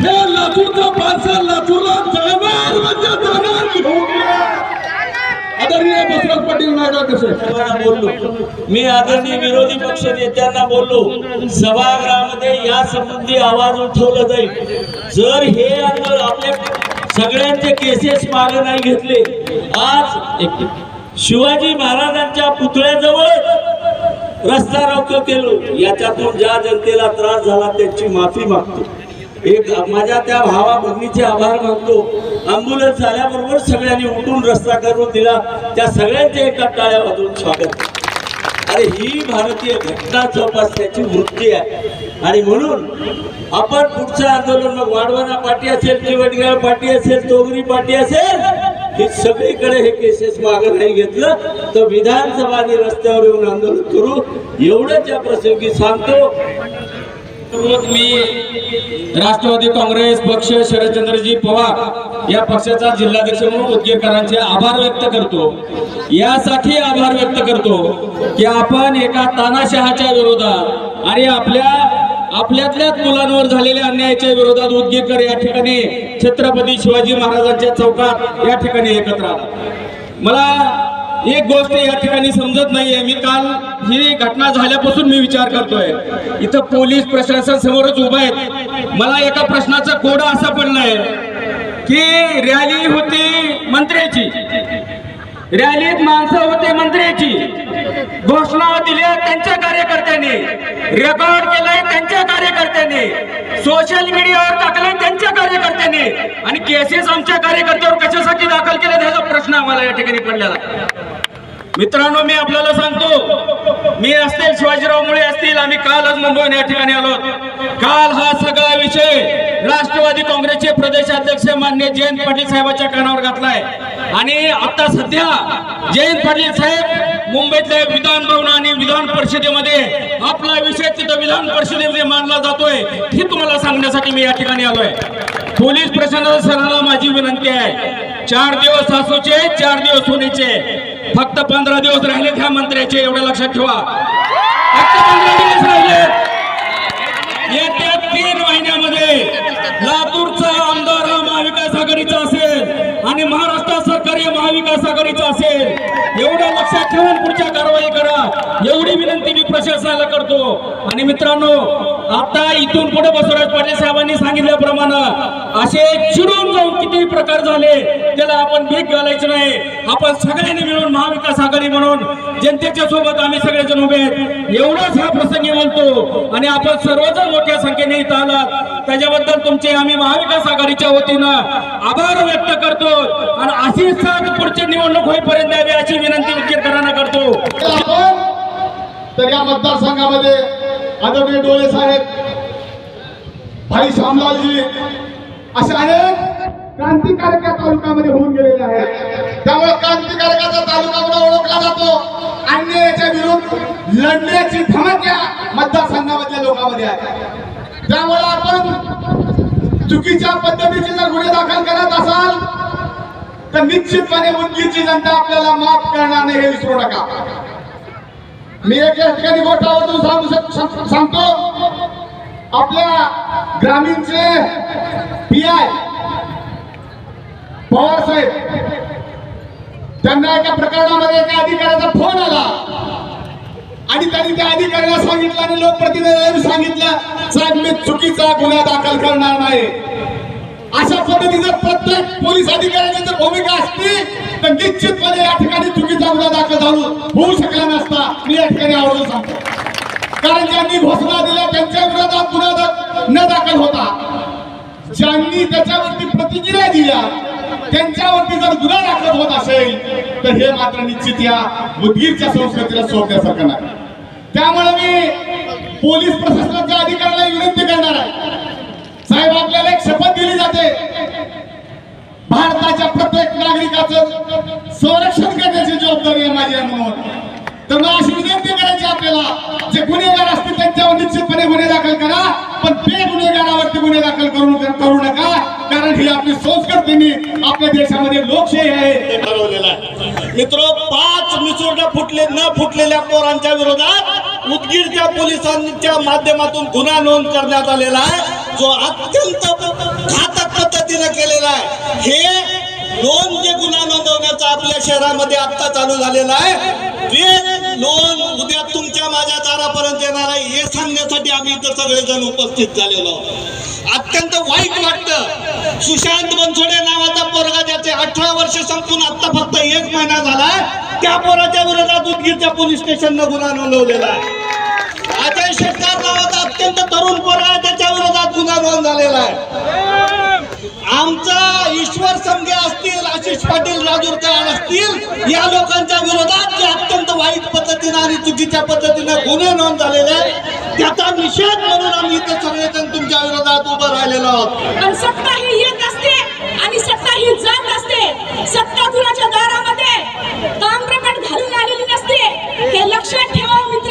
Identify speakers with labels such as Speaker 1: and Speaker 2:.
Speaker 1: हो, हे लातूरचा पार्सल लातूरला जाणार म्हणजे जाणार. आदरणीय बसवराज पाटील कसे?
Speaker 2: बोललो. मी आदरणीय विरोधी पक्ष नेत्यांना बोललो. सभागृहामध्ये या संबंधी आवाज उठवला जाईल. जर हे आंदोलन आपले सगळ्यांचे केसेस मागे नाही घेतले आज शिवाजी महाराजांच्या पुतळ्याजवळ रस्ता रोको केलो. याच्यातून ज्या जनतेला त्रास झाला त्याची माफी मागतो. एक माझ्या त्या भावा भगिनीचे आभार मानतो अँब्युलन्स झाल्याबरोबर सगळ्यांनी उठून रस्ता करून दिला. त्या सगळ्यांचे एका टाळ्या स्वागत. अरे ही भारतीय घटना जोपासण्याची वृत्ती आहे. आणि म्हणून आपण पुढचं आंदोलन मग वाढवाना पाठी असेल चिवटगाळ पाठी असेल तोगरी पाठी असेल हे सगळीकडे हे केसेस मागे नाही घेतलं तर विधानसभा आणि रस्त्यावर येऊन आंदोलन करू. एवढंच या प्रसंगी सांगतो.
Speaker 3: मी राष्ट्रवादी काँग्रेस पक्ष शरदचंद्रजी पवार या पक्षाचा जिल्हाध्यक्ष म्हणून उदगीरकरांचे आभार व्यक्त करतो. यासाठी आभार व्यक्त करतो की आपण एका तानाशहाच्या विरोधात आणि आपल्या आपल्यातल्याच मुलांवर झालेल्या अन्यायाच्या विरोधात उदगीरकर या ठिकाणी छत्रपती शिवाजी महाराजांच्या चौकात या ठिकाणी एकत्र आला. मला एक गोष्ट या ठिकाणी समजत नाहीये. मी काल ही घटना झाल्यापासून मी विचार करतोय. इथं पोलीस प्रशासन समोरच उभं आहेत. मला एका प्रश्नाचा कोडा असा पडलाय की रॅली होती मंत्र्याची. रॅलीत माणसं होते मंत्र्याची. घोषणा दिल्या त्यांच्या कार्यकर्त्यांनी. रेकॉर्ड केलाय त्यांच्या कार्यकर्त्यांनी. सोशल मीडियावर टाकलंय त्यांच्या कार्यकर्त्यांनी. आणि केसेस आमच्या कार्यकर्त्यावर कशासाठी दाखल केले त्याचा प्रश्न आम्हाला या ठिकाणी पडलेला. मित्रांनो मी आपल्याला सांगतो मी असतील शिवाजीराव मुळे असतील आम्ही कालच मुंबईहून या ठिकाणी आलो काल हा सगळा विषय राष्ट्रवादी काँग्रेसचे प्रदेशाध्यक्ष मान्य जयंत पाटील साहेबांच्या कानावर घातलाय. आणि आता सध्या जयंत पाटील साहेब मुंबईतल्या विधान भवन आणि विधान परिषदेमध्ये आपला विषय तिथं विधान परिषदेमध्ये मानला जातोय हे तुम्हाला सांगण्यासाठी मी या ठिकाणी आलोय. पोलीस प्रशासनाला माझी विनंती आहे चार दिवस सासूचे चार दिवस होण्याचे फक्त पंधरा दिवस राहिले ह्या मंत्र्याचे एवढ्या लक्षात ठेवा. फक्त पंधरा दिवस राहिले. येत्या तीन महिन्यामध्ये लातूरचा आमदार हा महाविकास आघाडीचा असेल आणि महाराष्ट्र सरकारी महाविकास आघाडीचा असेल. एवढ्या लक्षात ठेवून पुढच्या कारवाई करा. एवढी विनंती मी प्रशासनाला करतो. आणि मित्रांनो आता इथून पुढे बसवराज पाटील साहेबांनी सांगितल्याप्रमाणे असे चिडून किती प्रकार झाले त्याला आपण भीक घालायचं नाही. आपण सगळ्यांनी मिळून महाविकास आघाडी म्हणून जनतेच्या सोबत आम्ही सगळेजण उभे आहेत. एवढंच हा प्रसंगी बोलतो. आणि आपण सर्वजण मोठ्या संख्येने इथं आलात. त्याच्याबद्दल तुमचे आम्ही महाविकास आघाडीच्या वतीनं आभार व्यक्त करतो. आणि अशी साथ पुढची निवडणूक होईपर्यंत द्यावी अशी विनंती उद्गीरकरांना करतो.
Speaker 4: आपण तर या मतदारसंघामध्ये आदरणीय डोळे साहेब भाई श्यामलालजी असे अनेक क्रांतिकारक या तालुक्यामध्ये होऊन गेलेले आहेत त्यामुळे क्रांतिकारकाचा तालुका म्हणून ओळखला जातो? अन्यायाच्या विरुद्ध लढण्याची धमक या मतदारसंघामधल्या लोकांमध्ये आहे. त्यामुळे आपण चुकीच्या पद्धतीचे जर गुन्हे दाखल करत असाल तर निश्चितपणे उदगीरची जनता आपल्याला माफ करणार नाही हे विसरू नका. मी एक या ठिकाणी गोष्टावरून सांगू शक- सांगतो. आपल्या ग्रामीणचे पी आय पवार साहेब त्यांना एका प्रकरणामध्ये एका अधिकाऱ्याचा फोन आला. आणि त्यांनी त्या अधिकाऱ्याला सांगितलं आणि लोकप्रतिनिधी सांगितलं साहेब मी चुकीचा गुन्हा दाखल करणार नाही. अशा पद्धतीचं प्रत्येक पोलीस अधिकाऱ्याची जर भूमिका असती तर निश्चितपणे या ठिकाणी चुकीचा गुन्हा दाखल झालो. होऊ शकला नसता. मी या ठिकाणी आवडून सांगतो. कारण ज्यांनी घोषणा दिल्या त्यांच्या विरोधात गुन्हा न दाखल होता. ज्यांनी त्याच्यावरती प्रतिक्रिया दिल्या त्यांच्यावरती जर गुन्हा दाखल होत असेल तर हे मात्र निश्चित या उदगीरच्या संस्कृतीला सोडण्यासारखं नाही. त्यामुळे मी पोलीस प्रशासनाच्या अधिकाऱ्याला विनंती करणार आहे. साहेब आपल्याला एक शपथ दिली जाते. भारताच्या प्रत्येक नागरिकाचं संरक्षण करण्याची जबाबदारी आहे माझी आहे म्हणून. तर अशी विनंती करायची आपल्याला जे गुन्हेगार असतील त्यांच्यावर निश्चितपणे गुन्हे दाखल करा पण ते गुन्हेगारावरती गुन्हे दाखल करू करू नका कारण ही आपली संस्कृतीने आपल्या देशामध्ये लोकशाही आहे.
Speaker 2: ते ठरवलेलं आहे. मित्र पाच मिसोड फुटले न फुटलेल्या पोरांच्या विरोधात उदगीरच्या पोलिसांच्या माध्यमातून गुन्हा नोंद करण्यात आलेला आहे.
Speaker 5: जो अत्यंत घातक पद्धतीने केलेला आहे. हे लोन जे गुन्हा नोंदवण्याचा आपल्या शहरामध्ये आत्ता चालू झालेला आहे ते लोन उद्या तुमच्या माझ्या दारापर्यंत येणार आहे हे सांगण्यासाठी आम्ही इथं सगळेजण उपस्थित झालेलो अत्यंत वाईट वाटतं. सुशांत बनसोडे नावाचा पोरगा ज्याचे अठरा वर्ष संपून आता फक्त एक महिना झाला त्या पोराच्या विरोधात उदगीरच्या पोलीस स्टेशननं गुन्हा नोंदवलेला आहे. अजय शेटकार नावाचा अत्यंत तरुण पोरगा आहे, त्याच्या विरोधात गुन्हा नोंद झालेला आहे. आमचा ईश्वर समगे पाटील राजूरकर असतील या लोकांच्या विरोधात जे अत्यंत वाईट पद्धतीनं आणि चुकीच्या पद्धतीनं गुन्हे नोंद झालेले आहेत त्याचा निषेध म्हणून आम्ही इथं सगळेजण तुमच्या विरोधात उभं राहिलेलो आहोत.
Speaker 6: सत्ता ही येत असते आणि सत्ता ही जात असते. सत्ता कुणाच्या